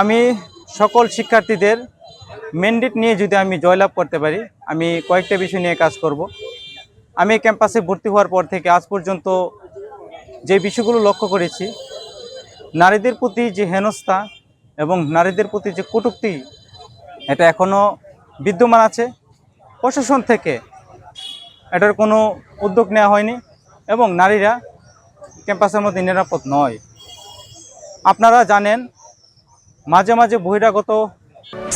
আমি সকল শিক্ষার্থীদের ম্যান্ডেট নিয়ে যদি আমি জয়লাভ করতে পারি, আমি কয়েকটা বিষয় নিয়ে কাজ করব। আমি ক্যাম্পাসে ভর্তি হওয়ার পর থেকে আজ পর্যন্ত যে বিষয়গুলো লক্ষ্য করেছি, নারীদের প্রতি যে হেনস্থা এবং নারীদের প্রতি যে কটূক্তি, এটা এখনও বিদ্যমান আছে। প্রশাসন থেকে এটার কোনো উদ্যোগ নেওয়া হয়নি এবং নারীরা ক্যাম্পাসের মধ্যে নিরাপদ নয়। আপনারা জানেন মাঝে মাঝে বহিরাগত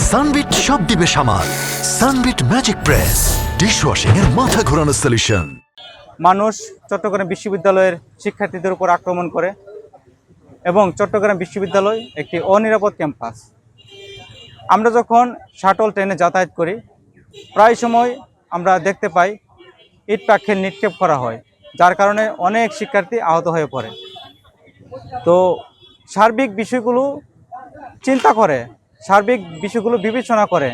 সানবিট সব দিবে সামাল। সানবিট ম্যাজিক প্রেস ডিশওয়াশিং এর মাথা ঘোরানো সলিউশন মানুষ চট্টগ্রাম বিশ্ববিদ্যালয়ের শিক্ষার্থীদের উপর আক্রমণ করে এবং চট্টগ্রাম বিশ্ববিদ্যালয় একটি অনিরাপদ ক্যাম্পাস। আমরা যখন শাটল ট্রেনে যাতায়াত করি প্রায় সময় আমরা দেখতে পাই ইট পাখির নিক্ষেপ করা হয় যার কারণে অনেক শিক্ষার্থী আহত হয়ে পড়ে। তো সার্বিক বিষয়গুলো চিন্তা করে, সার্বিক বিষয়গুলো বিবেচনা করে,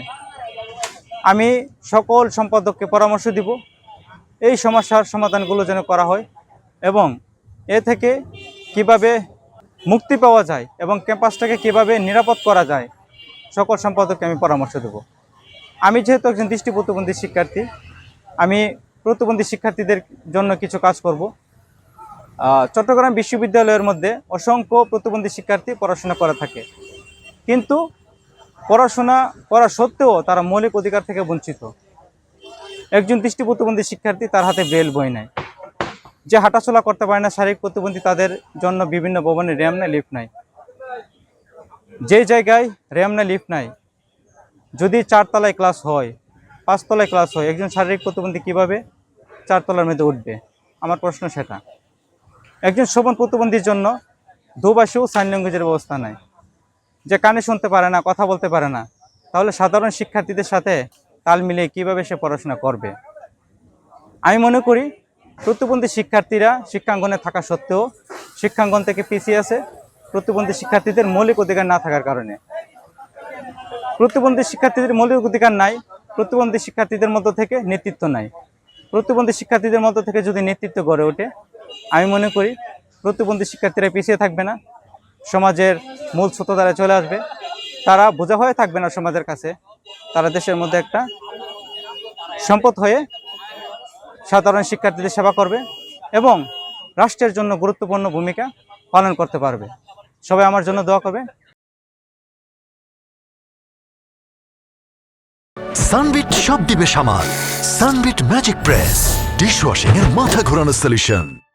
আমি সকল সম্পাদককে পরামর্শ দিব, এই সমস্যার সমাধানগুলো যেন করা হয় এবং এ থেকে কীভাবে মুক্তি পাওয়া যায় এবং ক্যাম্পাসটাকে কীভাবে নিরাপদ করা যায়, সকল সম্পাদককে আমি পরামর্শ দেব। আমি যেহেতু একজন দৃষ্টি প্রতিবন্ধী শিক্ষার্থী, আমি প্রতিবন্ধী শিক্ষার্থীদের জন্য কিছু কাজ করব। চট্টগ্রাম বিশ্ববিদ্যালয়ের মধ্যে অসংখ্য প্রতিবন্ধী শিক্ষার্থী পড়াশোনা করে থাকে। কিন্তু পড়াশোনা করা সত্ত্বেও তারা মৌলিক অধিকার থেকে বঞ্চিত। একজন দৃষ্টি প্রতিবন্ধী শিক্ষার্থী তার হাতে বেল, বই নাই। যে হাঁটাচলা করতে পারে না, শারীরিক প্রতিবন্ধী তাদের জন্য বিভিন্ন ভবনে র্যাম নাই, লিফট নাই। যে জায়গায় র্যাম নাই, লিফট নাই, যদি চারতলায় ক্লাস হয়, পাঁচতলায় ক্লাস হয়, একজন শারীরিক প্রতিবন্ধী কীভাবে চারতলার মধ্যে উঠবে? আমার প্রশ্ন সেটা। একজন শোভন প্রতিবন্ধীর জন্য দুবাসেও সাইন ল্যাঙ্গুয়েজের ব্যবস্থা নাই। যে কানে শুনতে পারে না, কথা বলতে পারে না, তাহলে সাধারণ শিক্ষার্থীদের সাথে তাল মিলিয়ে কীভাবে সে পড়াশোনা করবে? আমি মনে করি প্রতিবন্ধী শিক্ষার্থীরা শিক্ষাঙ্গনে থাকা সত্ত্বেও শিক্ষাঙ্গন থেকে পিছিয়ে আছে প্রতিবন্ধী শিক্ষার্থীদের মৌলিক অধিকার না থাকার কারণে। প্রতিবন্ধী শিক্ষার্থীদের মৌলিক অধিকার নাই প্রতিবন্ধী শিক্ষার্থীদের মধ্য থেকে নেতৃত্ব নাই। প্রতিবন্ধী শিক্ষার্থীদের মধ্য থেকে যদি নেতৃত্ব গড়ে ওঠে, আমি মনে করি প্রতিবন্ধী শিক্ষার্থীরা পিছিয়ে থাকবে না। সমাজের মূল স্রোতধারে চলে আসবে। তারা বোঝা হয়ে থাকবে না সমাজের কাছে। তারা দেশের মধ্যে একটা সম্পদ হয়ে সাধারণ শিক্ষার্থীদের সেবা করবে এবং রাষ্ট্রের জন্য গুরুত্বপূর্ণ ভূমিকা পালন করতে পারবে। সবাই আমার জন্য দোয়া করবে। সানবিট সব দিবে সামাল। Sunbit magic press. ডিশওয়াশিং এর মাথা ঘোরানো সলিউশন